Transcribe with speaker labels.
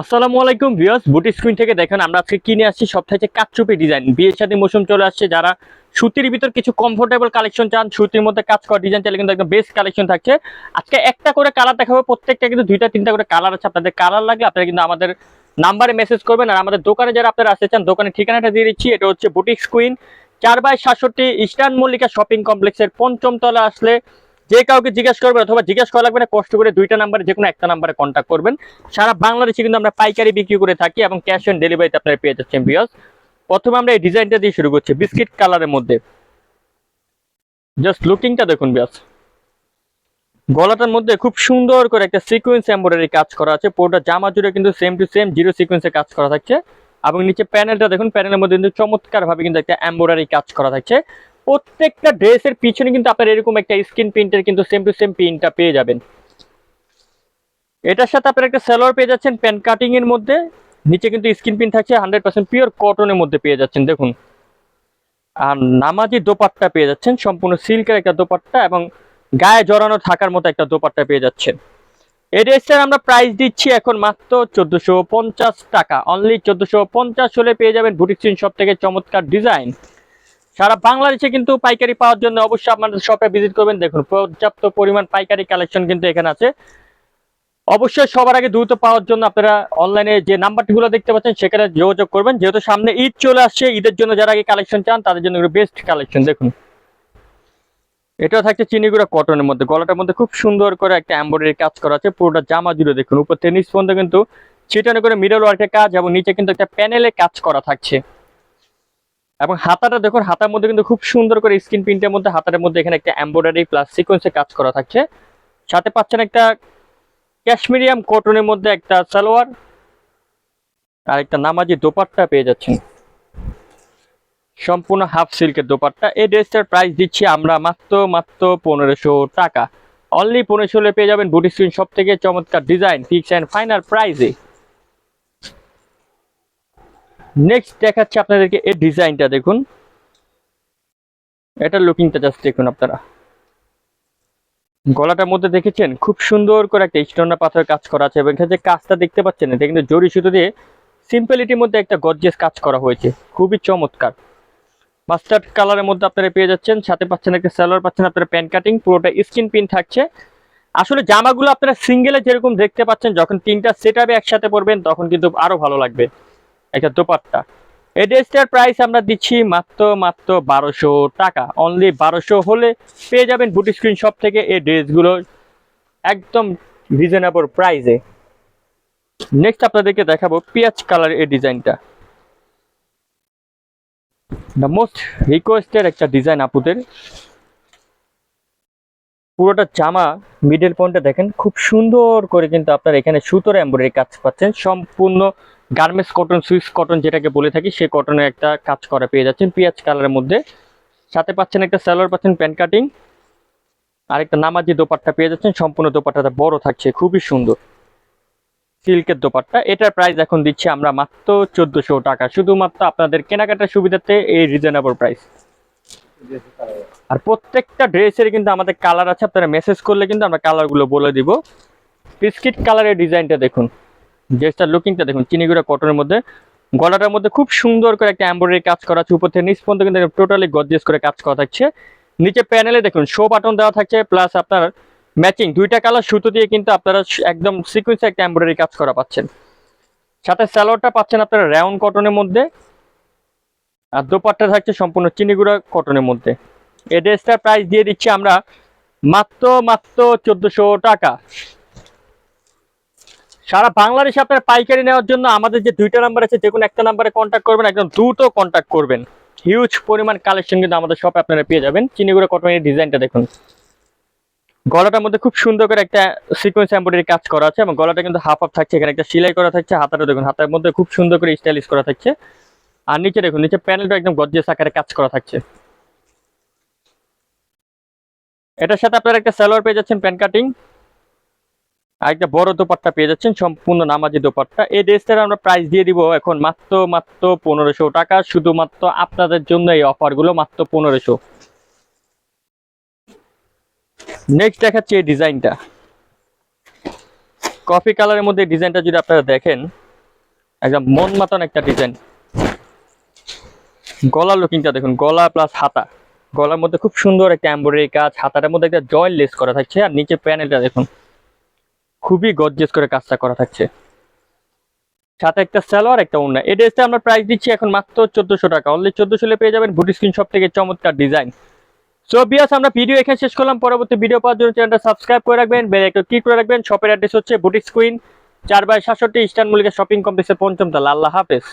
Speaker 1: আসসালামু আলাইকুম ভিউয়ার্স, বুটি স্ক্রিন থেকে দেখেন আমরা আজকে কিনে আসছি সব থেকে কাচচুপি ডিজাইন। বিয়ের সাথে মৌসুম চলে আসছে, যারা সুতির ভিতর কিছু কমফোর্টেবল কালেকশন চান, সুতির মধ্যে কাজ করা ডিজাইন চাইলে কিন্তু একদম বেস্ট কালেকশন থাকছে। আজকে একটা করে কালার দেখাবো, প্রত্যেকটা কিন্তু দুইটা, তিনটা করে কালার আছে। আপনাদের কালার লাগলে আপনারা কিন্তু আমাদের নাম্বারে মেসেজ করবেন, আর আমাদের দোকানে যারা আপনারা আসতে চান, দোকানের ঠিকানাটা দিয়ে দিচ্ছি, এটা হচ্ছে বুটিক স্কুইন চার বাই সাতষট্টি ইস্টার্ন মল্লিকা শপিং কমপ্লেক্সের পঞ্চম তলা আসলে যে কাউকে জিজ্ঞেস করবেন অথবা জিজ্ঞেস করা লাগবে না, কষ্ট করে দুইটা নাম্বারে যে কোনো একটা নাম্বারে কন্ট্যাক্ট করবেন। সারা বাংলাদেশে কিন্তু আমরা পাইকারি বিক্রি করে থাকি এবং ক্যাশ অন ডেলিভারিতে আপনারা পেয়ে যাচ্ছেন বিয়স প্রথমে আমরা এই ডিজাইনটা দিয়ে শুরু করছি, বিস্কিট কালারের মধ্যে। জাস্ট লুকিংটা দেখুন বিয়াস গলাটার মধ্যে খুব সুন্দর করে একটা সিকোয়েন্স এমব্রয়ডারি কাজ করা আছে, পুরোটা জামা জুড়ে কিন্তু সেম টু সেম জিরো সিকোয়েন্সে কাজ করা থাকছে। এবং নিচে প্যানেলটা দেখুন প্যানেলের মধ্যে কিন্তু চমৎকার ভাবে কিন্তু একটা এমব্রয়ডারি কাজ করা থাকছে। প্রত্যেকটা ড্রেসের পিছনে কিন্তু আপনার এরকম একটা স্ক্রিন প্রিন্টের কিন্তু সেম টু সেম প্রিন্টটা পেয়ে যাবেন। এটার সাথে আপনার একটা সালোয়ার পেয়ে যাচ্ছেন প্যান কাটিং এর মধ্যে। নিচে কিন্তু স্ক্রিন প্রিন্ট থাকছে হান্ড্রেড পার্সেন্ট পিওর কটনের মধ্যে পেয়ে যাচ্ছেন, দেখুন। আর নামাজি দোপাট্টা পেয়ে যাচ্ছেন, সম্পূর্ণ সিল্কের একটা দোপাট্টা এবং গায়ে জড়ানো থাকার মতো একটা দোপাট্টা পেয়ে যাচ্ছেন। এই ড্রেসটার আমরা প্রাইস দিচ্ছি এখন মাত্র চোদ্দোশো টাকা। অনলি চোদ্দোশো হলে পেয়ে যাবেন বুটিক সিন সব থেকে চমৎকার ডিজাইন সারা বাংলাদেশে কিন্তু পাইকারি পাওয়ার জন্য অবশ্যই আপনাদের শপে ভিজিট করবেন। দেখুন, পর্যাপ্ত পরিমাণ পাইকারি কালেকশন কিন্তু এখানে আছে। অবশ্যই সবার আগে দ্রুত পাওয়ার জন্য আপনারা অনলাইনে যে নাম্বারগুলো দেখতে পাচ্ছেন, সেখানে যোগাযোগ করবেন। যেহেতু সামনে ঈদ চলে আসছে, ঈদের জন্য যারা আগে কালেকশন চান, তাদের জন্য বেস্ট কালেকশন দেখুন, এটাও থাকছে চিনিগুড়া কটনের মধ্যে। গলাটার মধ্যে খুব সুন্দর করে একটা এম্ব্রয়ডারি কাজ করা আছে, পুরোটা জামা জুড়ে। দেখুন, উপর থেকে পর্যন্ত কিন্তু ছিটানো করে মিডল ওয়ার্কের কাজ এবং নিচে কিন্তু একটা প্যানেলে কাজ করা থাকছে। এবং হাতাটা দেখুন, হাতার মধ্যে কিন্তু খুব সুন্দর করে স্ক্রিন প্রিন্টের মধ্যে, হাতার মধ্যে এখানে একটা এমব্রয়ডারি প্লাস সিকোয়েন্সে কাজ করা থাকছে। সাথে পাচ্ছেন একটা ক্যাশমিরিয়াম কটনের মধ্যে একটা সালোয়ার। আর একটা নামাজি দোপাট্টা পেয়ে যাচ্ছেন। সম্পূর্ণ হাফ সিল্কের দোপাট্টা। এই ড্রেসটার প্রাইস দিচ্ছি আমরা মাত্র মাত্র পনেরোশো টাকা। অনলি পনেরোশো পেয়ে যাবেন বুটি স্ক্রিন সব থেকে চমৎকার ডিজাইন ফিক্স অ্যান্ড ফাইনাল প্রাইজে নেক্সট দেখাচ্ছি আপনাদেরকে এই ডিজাইনটা দেখুন। এটার লুকিংটা জাস্ট দেখুন আপনারা। গলাটার মধ্যে দেখেছেন? খুব সুন্দর করে একটা স্টোনা পাথরের কাজ করা আছে এবং এখানে যে কাজটা দেখতে পাচ্ছেন, এটা কিন্তু জরি সুতো দিয়ে সিম্পলিটির মধ্যে একটা গর্জিয়াস কাজ করা হয়েছে। খুবই চমৎকার। মাস্টার্ড কালারের মধ্যে আপনারা পেয়ে যাচ্ছেন, সাথে পাচ্ছেন একটা সালোয়ার পাচ্ছেন আপনারা প্যান্ট কাটিং পুরোটা স্কিন পিন থাকছে। আসলে জামাগুলো আপনারা সিঙ্গেলে যেরকম দেখতে পাচ্ছেন, যখন তিনটা সেট একসাথে পরবেন, তখন কিন্তু আরও ভালো লাগবে। একটা দোপাট্টা। এই ড্রেসটার প্রাইস আমরা দিচ্ছি মাত্র মাত্র বারোশো টাকা। অনলি বারোশো হলে পেয়ে যাবেন বুটি স্ক্রিন শপ থেকে এই ড্রেসগুলো একদম রিজনেবল প্রাইসে নেক্সট আপনাদেরকে দেখাবো পিঁয়াজ কালার এই ডিজাইনটা দ্য মোস্ট রিকোয়েস্টেড একটা ডিজাইন আপুদের। পুরোটা জামা মিডল পয়েন্টটা দেখেন, খুব সুন্দর করে কিন্তু আপনার এখানে সুতোর এম্ব্রয়ডারি কাজ পাচ্ছেন। সম্পূর্ণ গার্মেন্টস কটন সুইস কটন যেটাকে বলে থাকি সেই কটনের একটা কাজ করা পেয়ে যাচ্ছেন, পেঁয়াজ কালারের মধ্যে। সাথে পাচ্ছেন একটা স্যালোয়ার, পাচ্ছেন প্যান্ট কাটিং। আর একটা নামাজি দোপাট্টা পেয়ে যাচ্ছেন, সম্পূর্ণ দোপাট্টাটা বড় থাকছে, খুবই সুন্দর। সিল্কের দোপাট্টা, এটার প্রাইস এখন দিচ্ছি আমরা মাত্র চোদ্দোশো টাকা, শুধুমাত্র আপনাদের কেনাকাটার সুবিধাতে এই রিজনেবল প্রাইস আর প্রত্যেকটা ড্রেসের কিন্তু আমাদের কালার আছে, আপনারা মেসেজ করলে কিন্তু আমরা কালারগুলো বলে দিব। বিস্কিট কালারের ডিজাইনটা দেখুন। ড্রেসটার লুকিংটা দেখুন চিনিগুড়া কটনের মধ্যে। গলাটার মধ্যে খুব সুন্দর করে একটা এমব্রয়ডারি কাজ করা আছে। উপর থেকে নিচ পর্যন্ত কিন্তু টোটালি গর্জিয়াস করে কাজ করা থাকছে। নিচে প্যানেলে দেখুন শো বাটন দেওয়া থাকছে প্লাস আপনার ম্যাচিং দুইটা কালার সুতো দিয়ে কিন্তু আপনারা একদম সিকুয়েন্সে একটা এমব্রয়ডারি কাজ করা পাচ্ছেন। সাথে স্যালোয়ারটা পাচ্ছেন আপনারা রাউন্ড কটনের মধ্যে। আর দোপাট্টা থাকছে সম্পূর্ণ চিনিগুড়া কটনের মধ্যে। এই ড্রেসটার প্রাইস দিয়ে দিচ্ছি আমরা মাত্র মাত্র চোদ্দোশো টাকা। সারা বাংলাদেশে আপনার পাইকারি নেওয়ার জন্য আমাদের যে দুইটা নাম্বার আছে, যে কোনো একটা নাম্বারে কন্ট্যাক্ট করবেন, একদম দ্রুত কন্ট্যাক্ট করবেন। হিউজ পরিমাণ কালেকশন কিন্তু আমাদের শপে আপনারা পেয়ে যাবেন। চিনিগুড়া কটনের ডিজাইনটা দেখুন। গলাটার মধ্যে খুব সুন্দর করে একটা সিকোয়েন্স এমব্রয়ডারি কাজ করা আছে এবং গলাটা কিন্তু হাফ হাফ থাকছে, এখানে একটা সেলাই করা থাকছে, হাতাটা দেখুন, হাতের মধ্যে খুব সুন্দর করে স্টাইলিশ করা থাকছে। আর নিচে দেখুন, নিচে প্যানেলটা একদম গর্জিয়াস আকারে কাজ করা থাকছে। এটার সাথে আপনারা একটা সালোয়ার পেয়ে যাচ্ছেন প্যান কাটিং আর একটা বড় দোপাট্টা পেয়ে যাচ্ছেন, সম্পূর্ণ নামাজি দোপাট্টা। এই ড্রেসটার আমরা প্রাইস দিয়ে দিব এখন মাত্র মাত্র পনেরোশো টাকা, শুধুমাত্র আপনাদের জন্য এই অফারগুলো মাত্র পনেরোশো। নেক্সট দেখাচ্ছি এই ডিজাইনটা কফি কালারের মধ্যে ডিজাইনটা যদি আপনারা দেখেন, একদম মন মাতন একটা ডিজাইন গলা লুকিংটা দেখুন, গলা প্লাস হাতা। গলার মধ্যে খুব সুন্দর একটা এমব্রয়ডারি কাজ, হাতাটার মধ্যে একটা জয়েন্ট লেস করা থাকছে, আর নিচে প্যানেলটা দেখুন। খুবই গর্জেস করে কাজটা করা থাকছে। সাথে একটা স্যালোয়ার একটা উন্না এই ড্রেসটা আমরা প্রাইস দিচ্ছি এখন মাত্র চোদ্দশো টাকা। অনলি চোদ্দশো পেয়ে যাবেন বুটি স্ক্রিন সব থেকে চমৎকার ডিজাইন সো বিয়াস আমরা ভিডিও এখানে শেষ করলাম। পরবর্তী ভিডিও পাওয়ার জন্য চ্যানেলটা সাবস্ক্রাইব করে রাখবেন বেল একটা ক্লিক করে রাখবেন। শপের অ্যাড্রেস হচ্ছে বুটিক স্ক্রিন চার বাই সাতষট্টি ইস্টার্ন মল্লিকা শপিং কমপ্লেক্সের পঞ্চম তালা। আল্লাহ হাফেজ।